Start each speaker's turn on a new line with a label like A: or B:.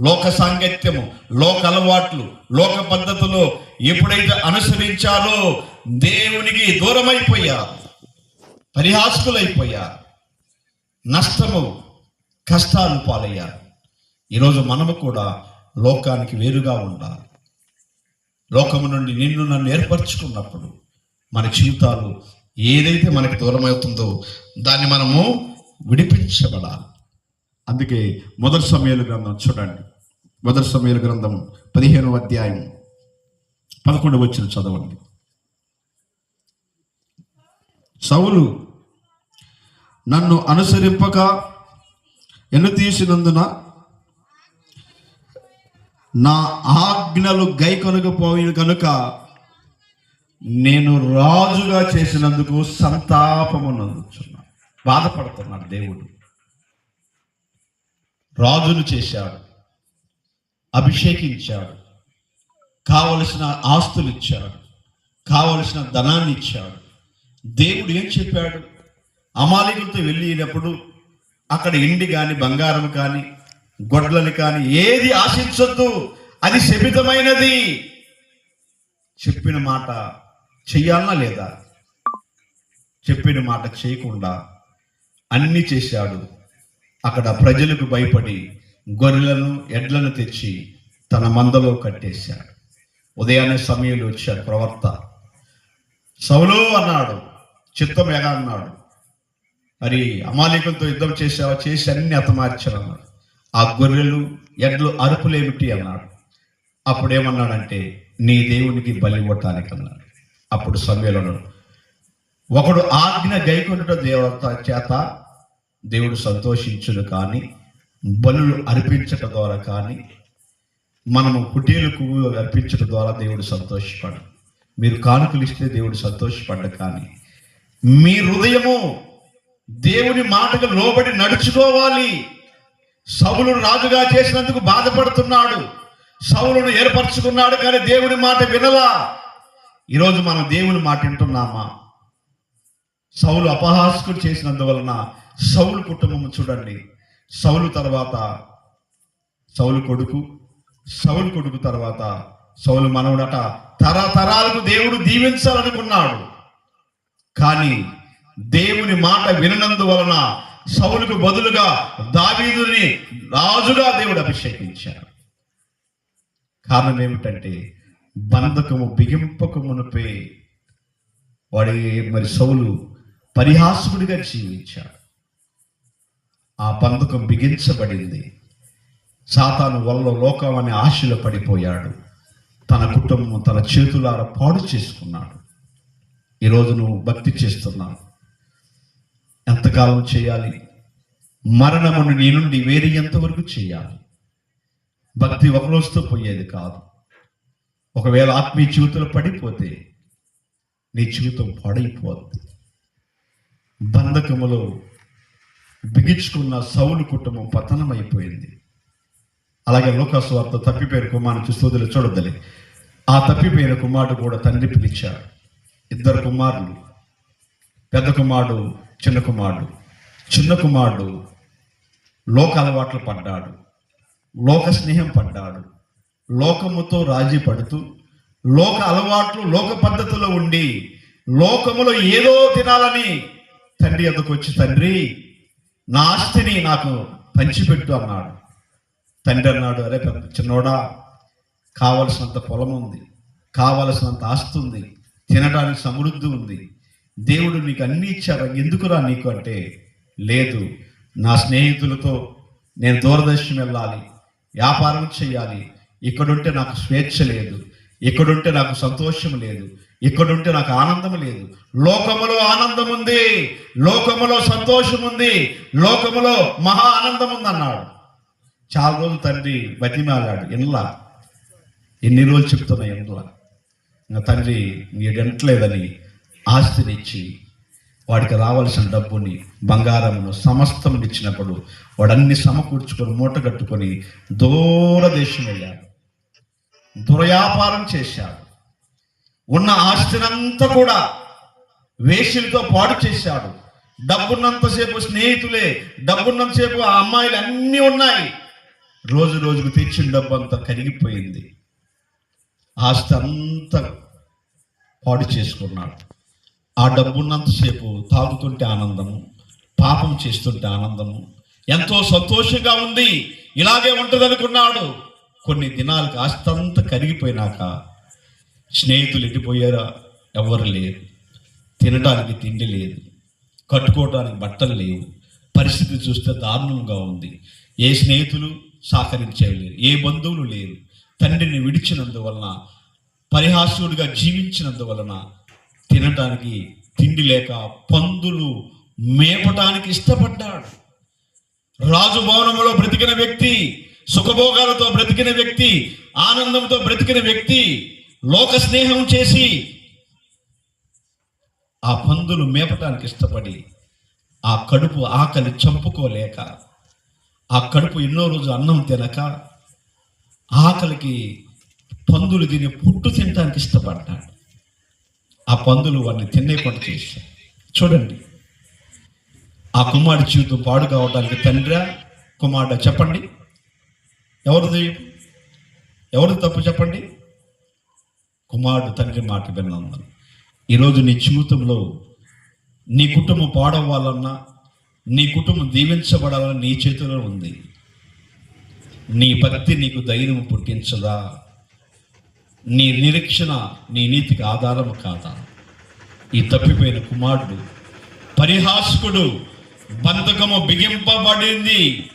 A: లోక సాంగత్యము లోక అలవాట్లు లోక పద్ధతులు ఎప్పుడైతే అనుసరించాలో దేవునికి దూరమైపోయారు పరిహాసకులైపోయారు నష్టము కష్టాలు పాలయ్యారు. ఈరోజు మనము కూడా లోకానికి వేరుగా ఉండాలి. లోకము నుండి నిన్ను నన్ను ఏర్పరచుకున్నప్పుడు మన జీవితాలు ఏదైతే మనకి దూరమవుతుందో దాన్ని మనము విడిపించబడాలి. అందుకే మొదటి సమయాలు గ్రంథం చూడండి. మొదటి సమయాలు గ్రంథం పదిహేనవ అధ్యాయం పదకొండు వచ్చిన చదవండి. సౌలు నన్ను అనుసరింపక ఎన్ను తీసినందున నా ఆజ్ఞలు గైకొనకపోయిన కనుక నేను రాజుగా చేసినందుకు సంతాపమునందుచున్నా బాధపడుతున్నాడు దేవుడు. రాజును చేశాడు అభిషేకించాడు కావలసిన ఆస్తులు ఇచ్చాడు కావలసిన ధనాన్ని ఇచ్చాడు. దేవుడు ఏం చెప్పాడు? అమాలికులతో వెళ్ళినప్పుడు అక్కడ ఇండి కానీ బంగారం కానీ గొడ్లని కానీ ఏది ఆశించొద్దు అది శపితమైనది. చెప్పిన మాట చెయ్యాలనా లేదా? చెప్పిన మాట చేయకుండా అన్నీ చేశాడు. అక్కడ ప్రజలకు భయపడి గొర్రెలను ఎడ్లను తెచ్చి తన మందలో కట్టేశాడు. ఉదయాన్నే సమయంలో వచ్చాడు ప్రవర్త సౌలు అన్నాడు చిత్తం ఎగా అన్నాడు? మరి అమాలికులతో యుద్ధం చేసావా చేసి అన్ని అతమార్చారు అన్నాడు. ఆ గొర్రెలు ఎడ్లు అరుపులేమిటి అన్నాడు. అప్పుడు ఏమన్నాడంటే నీ దేవునికి బలి ఇవ్వటానికి అన్నాడు. అప్పుడు సమయంలో ఒకడు ఆజ్ఞ గైకొనుట దేవత చేత దేవుడు సంతోషించును కానీ బలులు అర్పించట ద్వారా కానీ మనము కుటీలకు అర్పించడం ద్వారా దేవుడు సంతోషపడు. మీరు కానుకలు ఇస్తే దేవుడు సంతోషపడ్డ కానీ మీ హృదయము దేవుని మాటకు లోబడి నడుచుకోవాలి. సవులు రాజుగా చేసినందుకు బాధపడుతున్నాడు. సవులను ఏర్పరచుకున్నాడు కానీ దేవుని మాట వినలా. ఈరోజు మనం దేవుని మాట వింటున్నామా? సౌలు అపహాస్కుడు చేసినందువలన సౌలు కుటుంబం చూడండి. సౌలు తర్వాత సౌలు కొడుకు సౌలు కొడుకు తర్వాత సౌలు మనవుడట. తరతరాలకు దేవుడు దీవించాలనుకున్నాడు. కానీ దేవుని మాట విననందువలన సౌలుకు బదులుగా దావీదుని రాజుగా దేవుడు అభిషేకించాడు. కారణం ఏమిటంటే బంధకము బిగింపక మునిపే వాడి మరి సౌలు పరిహాసుడిగా జీవించాడు. ఆ పందుకం బిగించబడింది. సాతాను వల్ల లోకం అనే ఆశలో పడిపోయాడు. తన కుటుంబం తన చేతులార పాడు చేసుకున్నాడు. ఈరోజు నువ్వు భక్తి చేస్తున్నావు. ఎంతకాలం చేయాలి? మరణమును నీ నుండి వేరే ఎంతవరకు చేయాలి? భక్తి ఒక రోజుతో పోయేది కాదు. ఒకవేళ ఆత్మీయ జీవితంలో పడిపోతే నీ జీవితం పాడైపోద్ది. బంధకములో బిగించుకున్న సౌలు కుటుంబం పతనం అయిపోయింది అలాగే లోకాస్వార్త తప్పిపోయిన కుమారుని చూస్తూదులు చూడొద్దని ఆ తప్పిపోయిన కుమారుడు కూడా తండ్రి పిలిచాడు. ఇద్దరు కుమారులు. పెద్ద కుమారుడు చిన్న కుమారుడు. చిన్న కుమారుడు లోక అలవాట్లు పడ్డాడు. లోక స్నేహం పడ్డాడు. లోకముతో రాజీ పడుతూ లోక అలవాట్లు లోక పద్ధతిలో ఉండి లోకములో ఏదో తినాలని తండ్రి ఎదుకొచ్చి తండ్రి నా ఆస్తిని నాకు పంచిపెట్టు అన్నాడు. తండ్రి అన్నాడు అరే పెద్ద చిన్నోడా కావలసినంత పొలం ఉంది కావలసినంత ఆస్తి ఉంది తినడానికి సమృద్ధి ఉంది. దేవుడు నీకు అన్ని ఇచ్చారు ఎందుకురా నీకు? అంటే లేదు నా స్నేహితులతో నేను దూరదర్శనం వెళ్ళాలి వ్యాపారం చేయాలి. ఇక్కడుంటే నాకు స్వేచ్ఛ లేదు ఇక్కడుంటే నాకు సంతోషం లేదు ఇక్కడుంటే నాకు ఆనందం లేదు. లోకములో ఆనందం ఉంది లోకములో సంతోషం ఉంది లోకములో మహా ఆనందం ఉంది అన్నాడు చాలా రోజులు తండ్రి బతిమాలాడు ఇన్లా ఎన్ని రోజులు చెప్తున్నా ఇండ్లా ఇంకా తండ్రి నీడు ఆస్తినిచ్చి వాడికి రావాల్సిన డబ్బుని బంగారమును సమస్తం ఇచ్చినప్పుడు వాడన్ని సమకూర్చుకొని మూట కట్టుకొని దూరదేశం వెళ్ళాడు. దుర్వ్యాపారం చేశాడు. ఉన్న ఆస్తినంతా కూడా వేషులతో పాడు చేశాడు. డబ్బున్నంతసేపు స్నేహితులే డబ్బున్నంతసేపు ఆ అమ్మాయిలు అన్నీ ఉన్నాయి. రోజు రోజుకు తెచ్చిన డబ్బు అంతా కరిగిపోయింది. ఆస్తి అంతా పాడు చేసుకున్నాడు. ఆ డబ్బున్నంతసేపు తాగుతుంటే ఆనందము పాపం చేస్తుంటే ఆనందము. ఎంతో సంతోషంగా ఉంది. ఇలాగే ఉంటుంది అనుకున్నాడు కొన్ని దినాలకు ఆస్తి అంతా కరిగిపోయినాక స్నేహితులు ఎట్టిపోయారా ఎవరు లేరు. తినడానికి తిండి లేదు. కట్టుకోవడానికి బట్టలు లేవు. పరిస్థితి చూస్తే దారుణంగా ఉంది. ఏ స్నేహితులు సహకరించలేరు ఏ బంధువులు లేరు. తండ్రిని విడిచినందువలన పరిహాసుడిగా జీవించినందువలన తినడానికి తిండి లేక పందులు మేపటానికి ఇష్టపడ్డాడు. రాజు భవనంలో బ్రతికిన వ్యక్తి సుఖభోగాలతో బ్రతికిన వ్యక్తి ఆనందంతో బ్రతికిన వ్యక్తి లోక స్నేహం చేసి ఆ పందులు మేపటానికి ఇష్టపడి ఆ కడుపు ఆకలి చంపుకోలేక ఆ కడుపు ఎన్నో రోజు అన్నం తినక ఆకలికి పందులు తిని పుట్టు తినడానికి ఇష్టపడ్డాడు. ఆ పందులు వాడిని తినేకుండా చేశాయి చూడండి ఆ కుమారుడు జీవితం పాడు కావడానికి తండ్రి కుమారుడు చెప్పండి. ఎవరిది? ఎవరిది తప్పు చెప్పండి? కుమారుడు తండ్రి మాట విన్నాను. ఈరోజు నీ జీవితంలో నీ కుటుంబం పాడవ్వాలన్నా నీ కుటుంబం దీవించబడాలన్నా నీ చేతిలో ఉంది. నీ భక్తి నీకు ధైర్యం పుట్టించదా? నీ నిరీక్షణ నీ నీతికి ఆధారము కాదా? ఈ తప్పిపోయిన కుమారుడు పరిహాసకుడు బంధకము బిగింపబడింది.